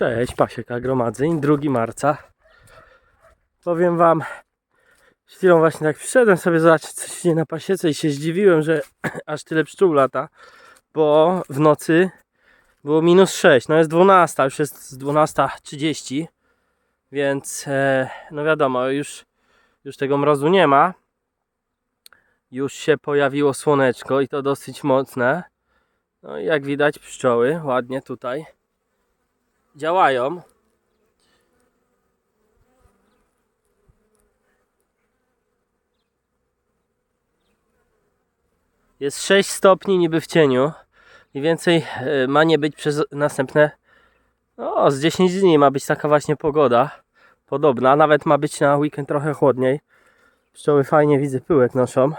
Cześć, Pasiek Gromadzeń, 2 marca. Powiem Wam, chwilą właśnie tak przyszedłem sobie zobaczyć co się dzieje na pasiece i się zdziwiłem, że aż tyle pszczół lata, bo w nocy było minus 6, no jest 12, już jest 12.30, więc e, no wiadomo, już, już tego mrozu nie ma. Już się pojawiło słoneczko i to dosyć mocne. No i jak widać pszczoły ładnie tutaj działają. Jest 6 stopni niby w cieniu. I więcej e, ma nie być przez następne. No, z 10 dni ma być taka właśnie pogoda. Podobna. Nawet ma być na weekend trochę chłodniej. Pszczoły fajnie widzę pyłek noszą.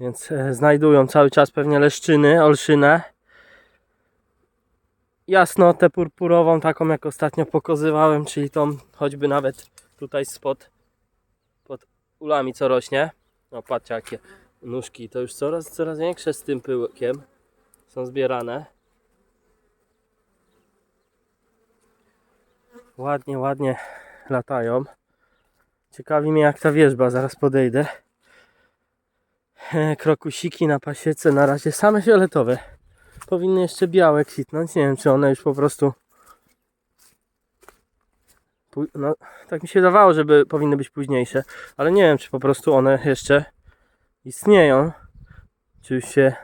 Więc- e, znajdują cały czas pewnie leszczyny, olszynę jasnotę purpurową, taką jak ostatnio pokazywałem, czyli tą choćby nawet tutaj spod pod ulami co rośnie. No patrzcie jakie nóżki, to już coraz, coraz większe z tym pyłkiem są zbierane. Ładnie, ładnie latają. Ciekawi mnie jak ta wierzba, zaraz podejdę. Krokusiki na pasiece na razie same fioletowe powinny jeszcze białe kwitnąć. Nie wiem, czy one już po prostu. No, tak mi się dawało, żeby powinny być późniejsze, ale nie wiem, czy po prostu one jeszcze istnieją. Czy już się,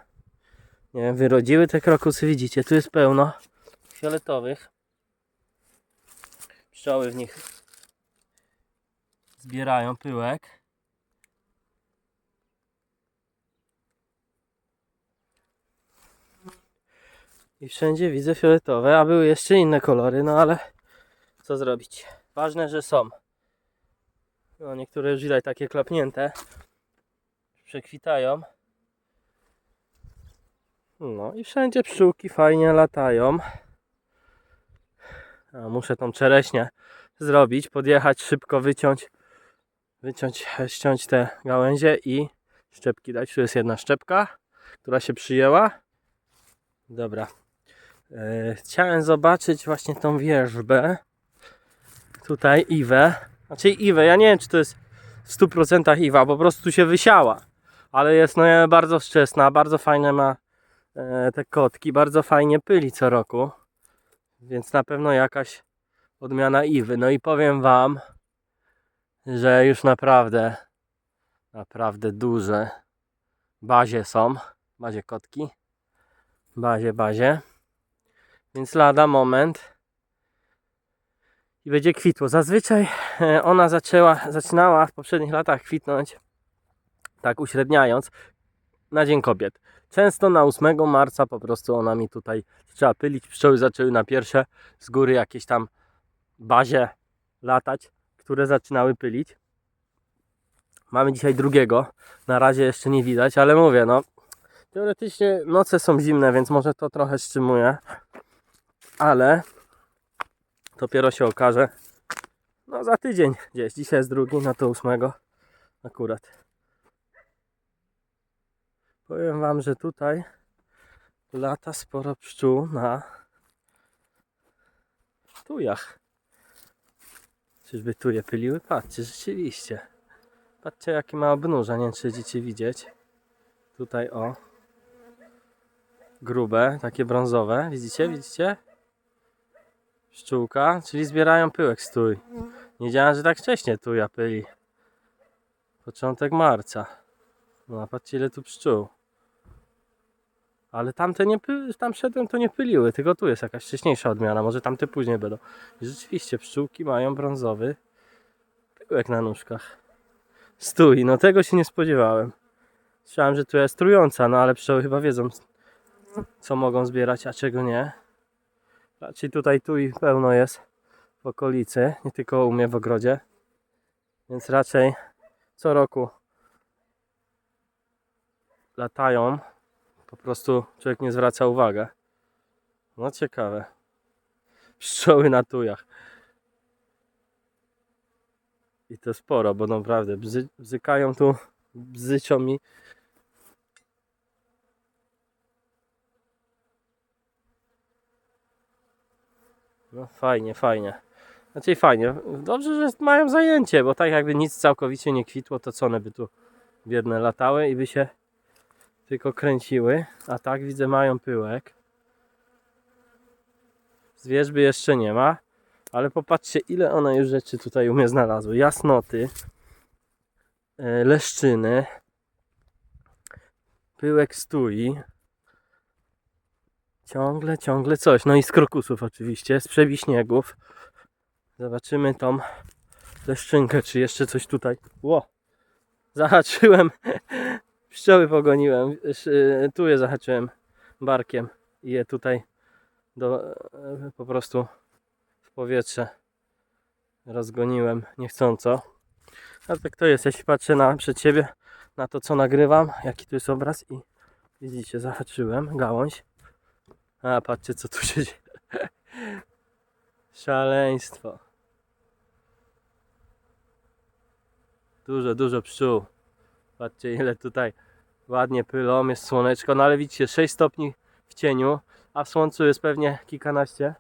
nie wiem, wyrodziły te krokusy. Widzicie, tu jest pełno fioletowych. Pszczoły w nich zbierają pyłek. I wszędzie widzę fioletowe, a były jeszcze inne kolory, no ale co zrobić? Ważne, że są. No, niektóre już widać takie klapnięte. Przekwitają. No i wszędzie pszczółki fajnie latają. A muszę tą czereśnię zrobić, podjechać, szybko wyciąć, wyciąć, ściąć te gałęzie i szczepki dać. Tu jest jedna szczepka, która się przyjęła. Dobra, Chciałem zobaczyć właśnie tą wierzbę. Tutaj Iwę. Znaczy Iwę, ja nie wiem czy to jest w 100% Iwa, po prostu się wysiała. Ale jest no e, bardzo wczesna, bardzo fajne ma e, te kotki, bardzo fajnie pyli co roku. Więc na pewno jakaś odmiana Iwy. No i powiem Wam, że już naprawdę, naprawdę duże bazie są. Bazie kotki. Bazie, bazie. Więc lada moment i będzie kwitło. Zazwyczaj e, ona zaczęła, zaczynała w poprzednich latach kwitnąć, tak uśredniając, na Dzień Kobiet. Często na 8 marca po prostu ona mi tutaj zaczęła pylić. Pszczoły zaczęły na pierwsze z góry jakieś tam bazie latać, które zaczynały pylić. Mamy dzisiaj drugiego. Na razie jeszcze nie widać, ale mówię, no teoretycznie noce są zimne, więc może to trochę wstrzymuje ale dopiero się okaże no za tydzień gdzieś, dzisiaj jest drugi, no to ósmego akurat. Powiem wam, że tutaj lata sporo pszczół na tujach. Czyżby tuje pyliły? patrzcie, rzeczywiście. Patrzcie jakie ma obnóża, nie wiem czy widzieć. Tutaj o grube, takie brązowe, widzicie, widzicie? Pszczółka, czyli zbierają pyłek z tuj. Nie wiedziałem, że tak wcześnie tuja pyli. Początek marca. No, patrzcie ile tu pszczół. Ale tamte nie py... tam szedłem to nie pyliły, tylko tu jest jakaś wcześniejsza odmiana, może tamte później będą. Rzeczywiście pszczółki mają brązowy pyłek na nóżkach. Stój, no tego się nie spodziewałem. Myślałem, że tu jest trująca, no ale pszczoły chyba wiedzą co mogą zbierać, a czego nie. Raczej tutaj tu i pełno jest w okolicy, nie tylko u mnie w ogrodzie. Więc raczej co roku latają. Po prostu człowiek nie zwraca uwagi. No ciekawe. Pszczoły na tujach. I to sporo, bo naprawdę bzy, bzykają tu, bzyczą mi No fajnie, fajnie. Znaczy fajnie. Dobrze, że mają zajęcie, bo tak jakby nic całkowicie nie kwitło, to co one by tu biedne latały i by się tylko kręciły. A tak widzę mają pyłek. Zwierzby jeszcze nie ma. Ale popatrzcie ile one już rzeczy tutaj u mnie znalazły. Jasnoty. e, Leszczyny. Pyłek stui. Ciągle, ciągle coś. No i z krokusów oczywiście, z przewiśniegów. Zobaczymy tą leszczynkę, czy jeszcze coś tutaj. Ło! Zahaczyłem. Pszczoły pogoniłem. Sz- Tu je zahaczyłem barkiem i je tutaj do, e, po prostu w powietrze rozgoniłem niechcąco. A tak to jest, jeśli patrzę na, przed siebie, na to co nagrywam, jaki tu jest obraz i widzicie, zahaczyłem gałąź. A patrzcie co tu się dzieje. Szaleństwo. Dużo, dużo pszczół. Patrzcie ile tutaj ładnie pylą, jest słoneczko, no ale widzicie 6 stopni w cieniu, a w słońcu jest pewnie kilkanaście.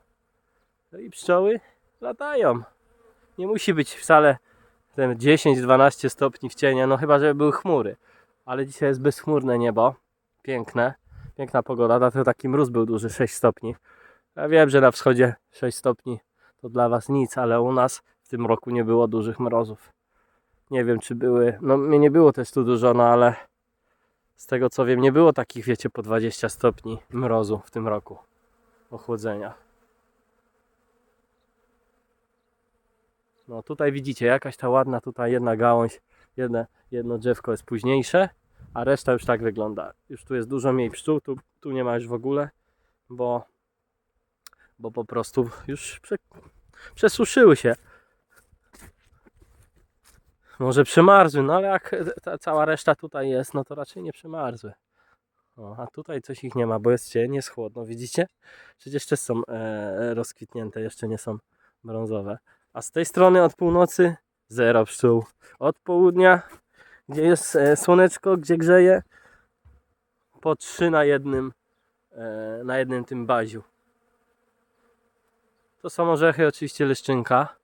No i pszczoły latają. Nie musi być wcale ten 10-12 stopni w cieniu, no chyba żeby były chmury. Ale dzisiaj jest bezchmurne niebo, piękne, piękna pogoda, dlatego taki mróz był duży, 6 stopni. Ja wiem, że na wschodzie 6 stopni to dla Was nic, ale u nas w tym roku nie było dużych mrozów. Nie wiem, czy były. No, mnie nie było też tu dużo, no ale z tego co wiem, nie było takich, wiecie, po 20 stopni mrozu w tym roku. Ochłodzenia. No tutaj widzicie, jakaś ta ładna tutaj jedna gałąź, jedne, jedno drzewko jest późniejsze, a reszta już tak wygląda. Już tu jest dużo mniej pszczół, tu, tu nie ma już w ogóle, bo, bo po prostu już prze, przesuszyły się. Może przemarzły, no ale jak ta cała reszta tutaj jest, no to raczej nie przemarzły. O, a tutaj coś ich nie ma, bo jest cień, jest chłodno, widzicie? Przecież też są e, rozkwitnięte, jeszcze nie są brązowe. A z tej strony od północy zero pszczół. Od południa, gdzie jest e, słoneczko, gdzie grzeje, po trzy na jednym, e, na jednym tym baziu. To są orzechy, oczywiście leszczynka.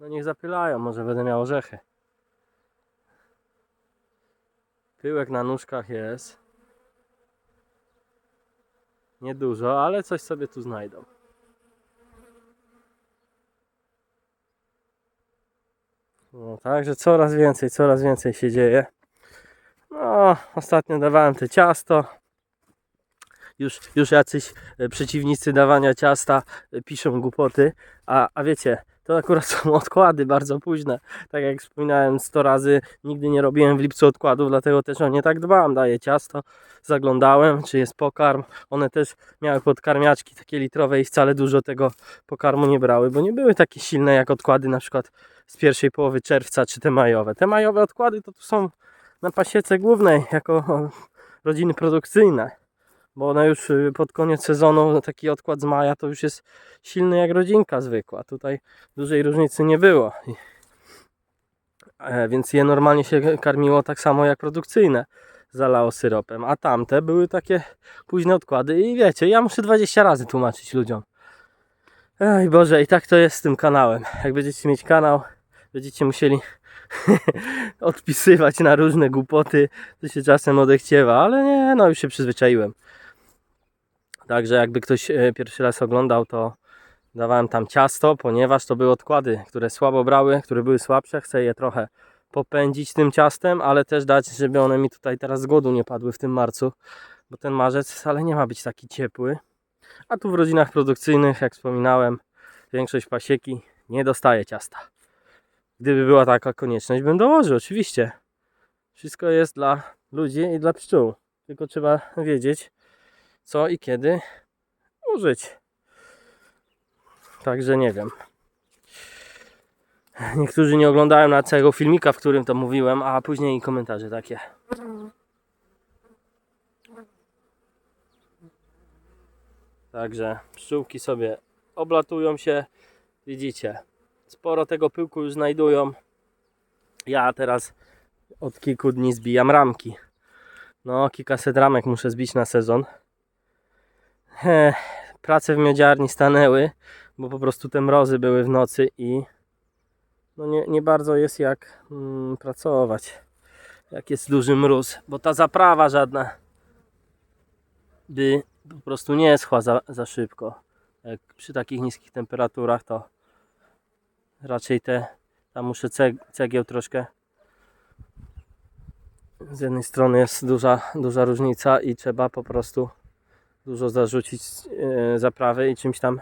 No niech zapylają, może będę miał orzechy. Pyłek na nóżkach jest. Niedużo, ale coś sobie tu znajdą. No, także coraz więcej, coraz więcej się dzieje. No, ostatnio dawałem te ciasto. Już, już jacyś e, przeciwnicy dawania ciasta e, piszą głupoty. A, a wiecie, to akurat są odkłady bardzo późne. Tak jak wspominałem 100 razy, nigdy nie robiłem w lipcu odkładów, dlatego też o nie tak dbam. Daję ciasto, zaglądałem, czy jest pokarm. One też miały podkarmiaczki takie litrowe i wcale dużo tego pokarmu nie brały, bo nie były takie silne jak odkłady na przykład z pierwszej połowy czerwca, czy te majowe. Te majowe odkłady to tu są na pasiece głównej, jako rodziny produkcyjne. Bo one już y, pod koniec sezonu, taki odkład z maja, to już jest silny jak rodzinka zwykła. Tutaj dużej różnicy nie było. E, więc je normalnie się karmiło tak samo jak produkcyjne. Zalało syropem. A tamte były takie późne odkłady. I wiecie, ja muszę 20 razy tłumaczyć ludziom. Ej Boże, i tak to jest z tym kanałem. Jak będziecie mieć kanał, będziecie musieli odpisywać na różne głupoty, to się czasem odechciewa, ale nie, no już się przyzwyczaiłem. Także jakby ktoś e, pierwszy raz oglądał, to dawałem tam ciasto, ponieważ to były odkłady, które słabo brały, które były słabsze. Chcę je trochę popędzić tym ciastem, ale też dać, żeby one mi tutaj teraz z głodu nie padły w tym marcu, bo ten marzec wcale nie ma być taki ciepły. A tu w rodzinach produkcyjnych, jak wspominałem, większość pasieki nie dostaje ciasta. Gdyby była taka konieczność, bym dołożył, oczywiście. Wszystko jest dla ludzi i dla pszczół. Tylko trzeba wiedzieć, co i kiedy użyć. Także nie wiem. Niektórzy nie oglądają na całego filmika, w którym to mówiłem, a później komentarze takie. Także pszczółki sobie oblatują się. Widzicie, sporo tego pyłku już znajdują. Ja teraz od kilku dni zbijam ramki. No, kilkaset ramek muszę zbić na sezon. Prace w miodziarni stanęły, bo po prostu te mrozy były w nocy i no nie, nie bardzo jest jak mm, pracować, jak jest duży mróz, bo ta zaprawa żadna by po prostu nie schła za, za szybko. Jak przy takich niskich temperaturach to raczej te, tam muszę ceg, cegieł troszkę z jednej strony jest duża, duża różnica i trzeba po prostu dużo zarzucić e, zaprawy i czymś tam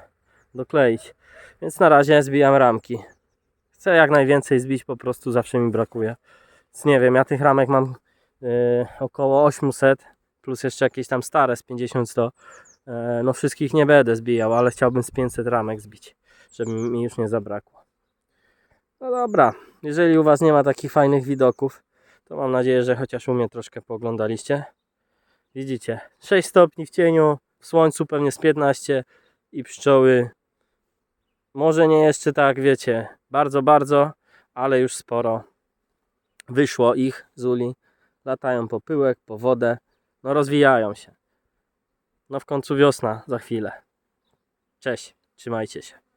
dokleić. Więc na razie zbijam ramki. Chcę jak najwięcej zbić, po prostu zawsze mi brakuje. Więc nie wiem, ja tych ramek mam e, około 800 plus jeszcze jakieś tam stare z 50-100. E, no wszystkich nie będę zbijał, ale chciałbym z 500 ramek zbić, żeby mi już nie zabrakło. No dobra, jeżeli u Was nie ma takich fajnych widoków, to mam nadzieję, że chociaż u mnie troszkę pooglądaliście. Widzicie, 6 stopni w cieniu, w słońcu pewnie z 15 i pszczoły. Może nie jeszcze tak, wiecie, bardzo, bardzo, ale już sporo wyszło ich z uli. Latają po pyłek, po wodę, no rozwijają się. No w końcu wiosna za chwilę. Cześć, trzymajcie się.